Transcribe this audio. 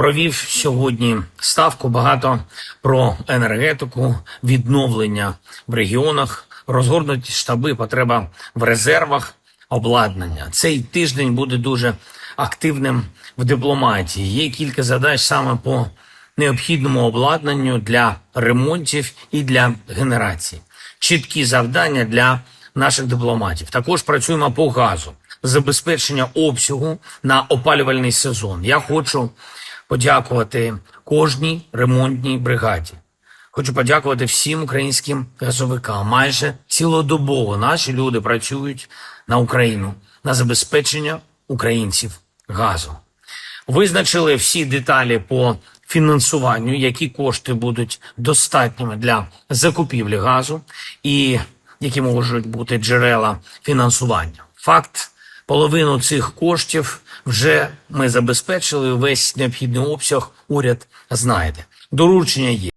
провів сьогодні ставку багато про енергетику, відновлення в регіонах, розгорнуті штаби, потреба в резервах, обладнання. Цей тиждень буде дуже активним в дипломатії. Є кілька задач саме по необхідному обладнанню для ремонтів і для генерації. Чіткі завдання для наших дипломатів. Також працюємо по газу, забезпечення обсягу на опалювальний сезон. Я хочу подякувати кожній ремонтній бригаді. Хочу подякувати всім українським газовикам. Майже цілодобово наші люди працюють на Україну на забезпечення українців газом. Визначили всі деталі по фінансуванню, які кошти будуть достатніми для закупівлі газу і які можуть бути джерела фінансування. Факт, половину цих коштів вже ми забезпечили. Весь необхідний обсяг уряд знайде. Доручення є.